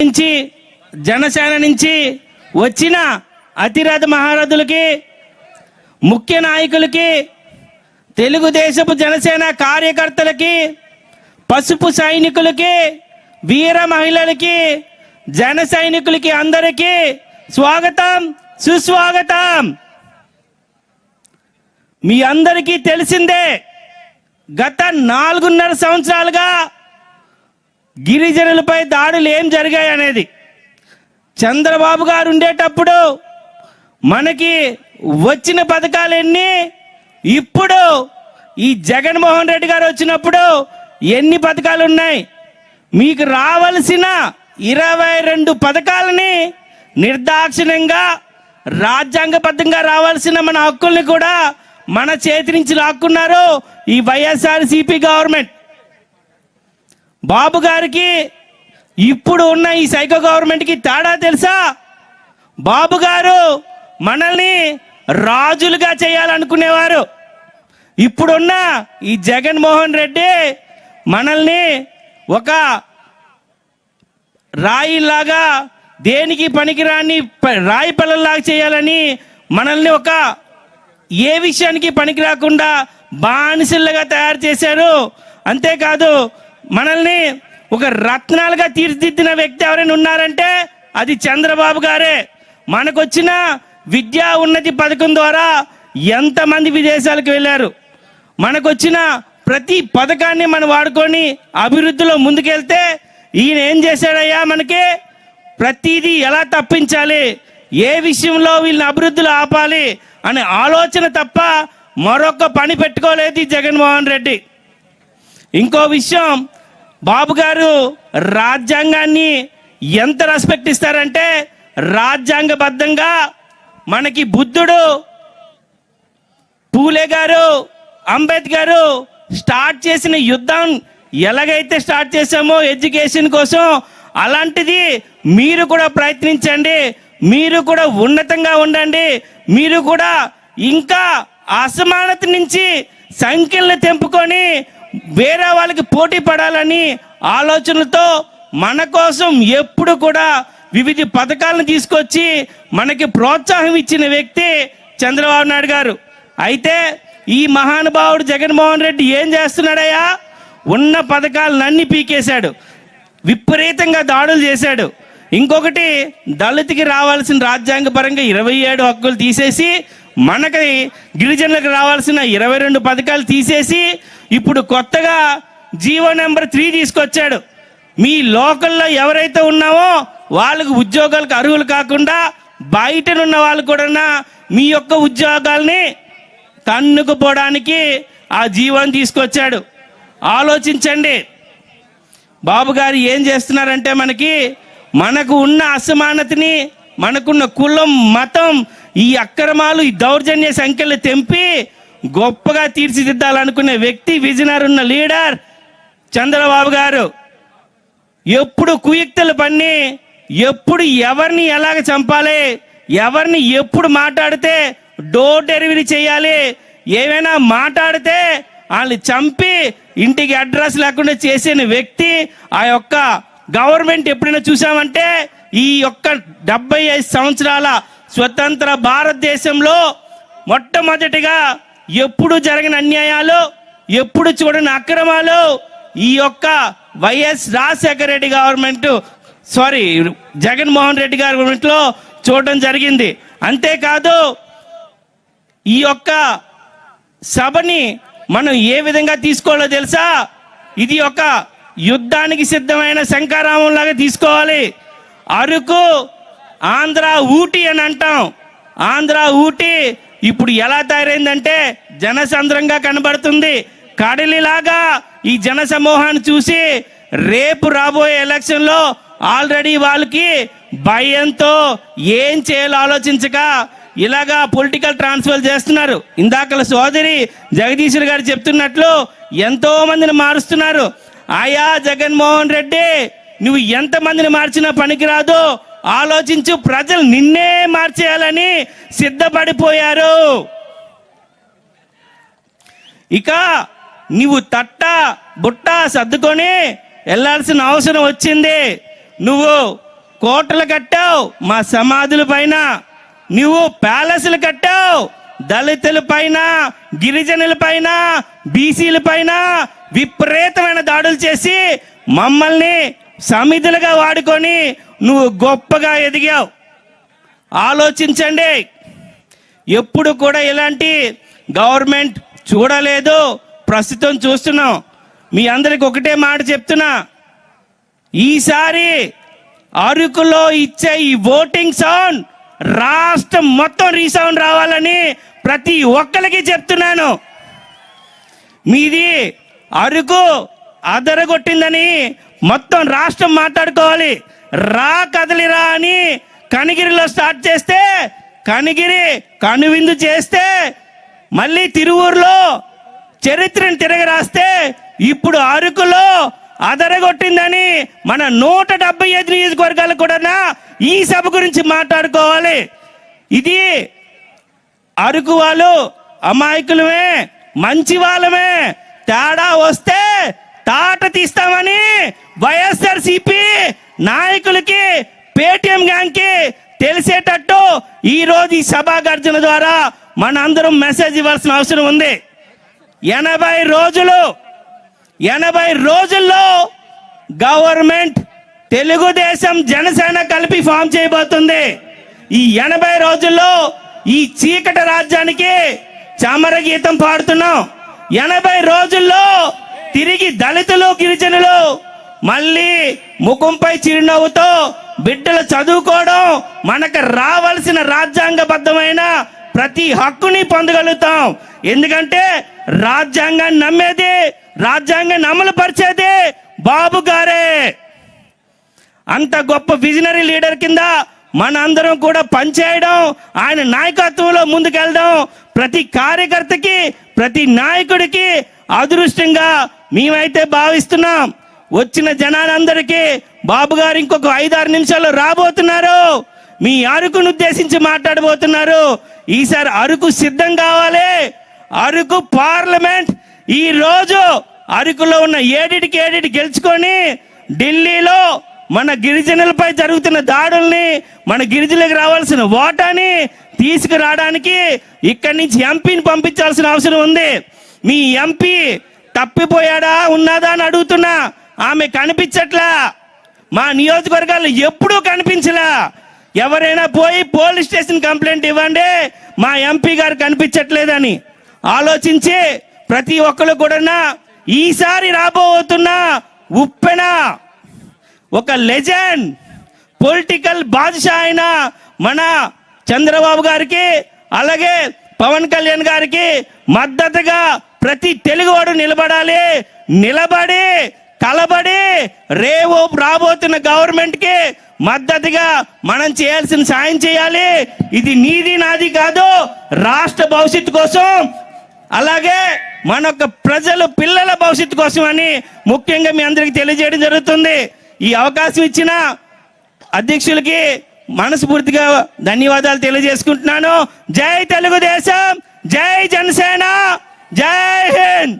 నుంచి జనసేన నుంచి వచ్చిన అతిరథ మహారథులకి ముఖ్య నాయకులకి తెలుగుదేశపు జనసేన కార్యకర్తలకి పసుపు సైనికులకి వీర మహిళలకి జన సైనికులకి అందరికీ స్వాగతం సుస్వాగతం. మీ అందరికీ తెలిసిందే గత నాలుగున్నర సంవత్సరాలుగా గిరిజనులపై దాడులు ఏం జరిగాయి అనేది చంద్రబాబు గారు ఉండేటప్పుడు మనకి వచ్చిన పథకాలన్నీ ఇప్పుడు ఈ జగన్మోహన్ రెడ్డి గారు వచ్చినప్పుడు ఎన్ని పథకాలు ఉన్నాయి? మీకు రావలసిన ఇరవై రెండు పథకాలని నిర్దాక్షిణ్యంగా రాజ్యాంగబద్ధంగా రావాల్సిన మన హక్కుల్ని కూడా మన చేతి నుంచి లాక్కున్నారు ఈ వైఎస్ఆర్ సిపి గవర్నమెంట్. బాబు గారికి ఇప్పుడు ఉన్న ఈ సైకో గవర్నమెంట్కి తేడా తెలుసా? బాబు గారు మనల్ని రాజులుగా చేయాలనుకునేవారు. ఇప్పుడున్న ఈ జగన్మోహన్ రెడ్డి మనల్ని ఒక రాయిలాగా దేనికి పనికిరాని ప- రాయి పిల్లల్లాగా చేయాలని మనల్ని ఒక ఏ విషయానికి పనికి రాకుండా బానిసలుగా తయారు చేశారు. అంతేకాదు మనల్ని ఒక రత్నాలుగా తీర్చిదిద్దిన వ్యక్తి ఎవరైనా ఉన్నారంటే అది చంద్రబాబు గారే. మనకొచ్చిన విద్యా ఉన్నతి పథకం ద్వారా ఎంతమంది విదేశాలకు వెళ్ళారు. మనకొచ్చిన ప్రతి పథకాన్ని మనం వాడుకొని అభివృద్ధిలో ముందుకెళ్తే ఈయన ఏం చేశాడయ్యా మనకి? ప్రతిదీ ఎలా తప్పించాలి? ఏ విషయంలో వీళ్ళని అభివృద్ధిలో ఆపాలి? అనే ఆలోచన తప్ప మరొక పని పెట్టుకోలేదు జగన్మోహన్ రెడ్డి. ఇంకో విషయం బాబు గారు రాజ్యాంగాన్ని ఎంత రెస్పెక్ట్ ఇస్తారంటే రాజ్యాంగబద్ధంగా మనకి బుద్ధుడు పూలే గారు అంబేద్కర్ స్టార్ట్ చేసిన యుద్ధం ఎలాగైతే స్టార్ట్ చేశామో ఎడ్యుకేషన్ కోసం అలాంటిది మీరు కూడా ప్రయత్నించండి మీరు కూడా ఉన్నతంగా ఉండండి మీరు కూడా ఇంకా అసమానత నుంచి సంఖ్యలను తెంపుకొని వేరే వాళ్ళకి పోటీ పడాలని ఆలోచనలతో మన కోసం ఎప్పుడు కూడా వివిధ పథకాలను తీసుకొచ్చి మనకి ప్రోత్సాహం ఇచ్చిన వ్యక్తి చంద్రబాబు నాయుడు గారు. అయితే ఈ మహానుభావుడు జగన్మోహన్ రెడ్డి ఏం చేస్తున్నాడయ్యా? ఉన్న పథకాలన్నీ పీకేశాడు. విపరీతంగా దాడులు చేశాడు. ఇంకొకటి దళితుకి రావాల్సిన రాజ్యాంగపరంగా ఇరవై ఏడు హక్కులు తీసేసి మనకి గిరిజనులకు రావాల్సిన ఇరవై రెండు పథకాలు తీసేసి ఇప్పుడు కొత్తగా జీవో నెంబర్ త్రీ తీసుకొచ్చాడు. మీ లోకల్లో ఎవరైతే ఉన్నావో వాళ్ళకు ఉద్యోగాలకు అర్హులు కాకుండా బయటనున్న వాళ్ళు కూడా మీ యొక్క ఉద్యోగాల్ని తన్నుకుపోవడానికి ఆ జీవోని తీసుకొచ్చాడు. ఆలోచించండి. బాబు గారు ఏం చేస్తున్నారంటే మనకి మనకు ఉన్న అసమానతని మనకున్న కులం మతం ఈ అక్రమాలు ఈ దౌర్జన్య సంఖ్యలు తెంపి గొప్పగా తీర్చిదిద్దాలనుకునే వ్యక్తి విజనర్ ఉన్న లీడర్ చంద్రబాబు గారు. ఎప్పుడు కుయుక్తలు పన్ని ఎప్పుడు ఎవరిని ఎలాగ చంపాలి ఎవరిని ఎప్పుడు మాట్లాడితే డోర్ డెలివరీ చేయాలి ఏమైనా మాట్లాడితే వాళ్ళని చంపి ఇంటికి అడ్రస్ లేకుండా చేసిన వ్యక్తి ఆ యొక్క గవర్నమెంట్ ఎప్పుడైనా చూసామంటే ఈ యొక్క డెబ్బై ఐదు సంవత్సరాల స్వతంత్ర భారతదేశంలో మొట్టమొదటిగా ఎప్పుడు జరిగిన అన్యాయాలు ఎప్పుడు చూడని అక్రమాలు ఈ యొక్క YS Rajasekhara Reddy government sorry Jaganmohan Reddy గవర్నమెంట్లో చూడడం జరిగింది. అంతేకాదు ఈ యొక్క సభని మనం ఏ విధంగా తీసుకోవాలో తెలుసా? ఇది ఒక యుద్ధానికి సిద్ధమైన శంకారామం లాగా తీసుకోవాలి. అరకు ఆంధ్ర ఊటీ అని అంటాం. ఆంధ్ర ఊటీ ఇప్పుడు ఎలా తయారైందంటే జనసంద్రంగా కనబడుతుంది. కడలిలాగా ఈ జన సమూహాన్ని చూసి రేపు రాబోయే ఎలక్షన్లో ఆల్రెడీ వాళ్ళకి భయంతో ఏం చేయాలో ఆలోచించక ఇలాగా పొలిటికల్ ట్రాన్స్ఫర్ చేస్తున్నారు. ఇందాకల సోదరి జగదీశ్వర్ గారు చెప్తున్నట్లు ఎంతో మందిని మారుస్తున్నారు. ఆయా జగన్మోహన్ రెడ్డి నువ్వు ఎంత మందిని మార్చినా పనికిరాదు. ఆలోచించు ప్రజలు నిన్నే మార్చేయాలని సిద్ధపడిపోయారు. ఇక నువ్వు తట్ట బుట్ట సర్దుకొని వెళ్ళాల్సిన అవసరం వచ్చింది. నువ్వు కోటలు కట్టావు మా సమాధుల పైన. నువ్వు ప్యాలెస్లు కట్టావు దళితుల పైన గిరిజనుల పైన బీసీల పైన విపరీతమైన దాడులు చేసి మమ్మల్ని సమిధులుగా వాడుకొని నువ్వు గొప్పగా ఎదిగావు. ఆలోచించండి. ఎప్పుడు కూడా ఇలాంటి గవర్నమెంట్ చూడలేదు. ప్రస్తుతం చూస్తున్నాం. మీ అందరికి ఒకటే మాట చెప్తున్నా. ఈసారి అరకులో ఇచ్చే ఈ ఓటింగ్ సౌండ్ రాష్ట్రం మొత్తం రీసౌండ్ రావాలని ప్రతి ఒక్కరికి చెప్తున్నాను. మీది అరుకు అదరగొట్టిందని మొత్తం రాష్ట్రం మాట్లాడుకోవాలి. రా కదలిరా అని కనిగిరిలో స్టార్ట్ చేస్తే కనిగిరి కనువిందు చేస్తే మళ్ళీ తిరువూరులో చరిత్రను తిరగరాస్తే ఇప్పుడు అరకులో అదరగొట్టిందని మన నూట డెబ్బై ఐదు నియోజకవర్గాలు కూడా ఈ సభ గురించి మాట్లాడుకోవాలి. ఇది అరకు వాళ్ళు అమాయకులమే మంచి వాళ్ళమే. తేడా వస్తే తాట తీస్తామని వైఎస్ఆర్ సిపి నాయకులకి పేటిఎం గ్యాంగ్కి తెలిసేటట్టు ఈరోజు ఈ సభా గర్జన ద్వారా మన అందరం మెసేజ్ ఇవ్వాల్సిన అవసరం ఉంది. ఎనభై రోజులు ఎనభై రోజుల్లో గవర్నమెంట్ తెలుగుదేశం జనసేన కలిపి ఫామ్ చేయబోతుంది. ఈ ఎనభై రోజుల్లో ఈ చీకటి రాజ్యానికి చమర గీతం పాడుతున్నాం. ఎనభై రోజుల్లో తిరిగి దళితులు గిరిజనులు మళ్ళీ ముఖంపై చిరునవ్వుతో బిడ్డలు చదువుకోవడం మనకు రావాల్సిన రాజ్యాంగబద్ధమైన ప్రతి హక్కుని పొందగలుగుతాం. ఎందుకంటే రాజ్యాంగాన్ని నమ్మేది రాజ్యాంగాన్ని అమలు పరిచేది బాబు గారే. అంత గొప్ప విజనరీ లీడర్ కింద మన అందరం కూడా పనిచేయడం ఆయన నాయకత్వంలో ముందుకెళ్ళడం ప్రతి కార్యకర్తకి ప్రతి నాయకుడికి అదృష్టంగా మేమైతే భావిస్తున్నాం. వచ్చిన జనాలందరికీ బాబు గారు ఇంకొక ఐదారు నిమిషాలు రాబోతున్నారు. మీ అరుకును ఉద్దేశించి మాట్లాడబోతున్నారు. ఈసారి అరుకు సిద్ధం కావాలి. అరకు పార్లమెంట్ ఈ రోజు అరకులో ఉన్న ఏడిటికి ఏడిటి గెలుచుకొని ఢిల్లీలో మన గిరిజనులపై జరుగుతున్న దాడుల్ని మన గిరిజనులకు రావాల్సిన ఓటాని తీసుకురావడానికి ఇక్కడి నుంచి ఎంపీని పంపించాల్సిన అవసరం ఉంది. మీ ఎంపీ తప్పిపోయాడా ఉన్నదా అని అడుగుతున్నా. ఆమె కనిపించట్లా. మా నియోజకవర్గాల్లో ఎప్పుడూ కనిపించలా. ఎవరైనా పోయి పోలీస్ స్టేషన్ కంప్లైంట్ ఇవ్వండి మా ఎంపీ గారు కనిపించట్లేదని. ఆలోచించి ప్రతి ఒక్కరు కూడా ఈసారి రాబోతున్న ఉప్పెన ఒక లెజెండ్ పొలిటికల్ బాద్షా అయిన మన చంద్రబాబు గారికి అలాగే పవన్ కళ్యాణ్ గారికి మద్దతుగా ప్రతి తెలుగువాడు నిలబడాలి నిలబడి కలబడి రేవు రాబోతున్న గవర్నమెంట్కి మద్దతుగా మనం చేయాల్సిన సాయం చేయాలి. ఇది నీది నాది కాదు. రాష్ట్ర భవిష్యత్తు కోసం అలాగే మన యొక్క ప్రజలు పిల్లల భవిష్యత్తు కోసం అని ముఖ్యంగా మీ అందరికి తెలియజేయడం జరుగుతుంది. ఈ అవకాశం ఇచ్చిన అధ్యక్షులకి మనస్ఫూర్తిగా ధన్యవాదాలు తెలియజేసుకుంటున్నాను. జై తెలుగుదేశం జై జనసేన జై హింద్.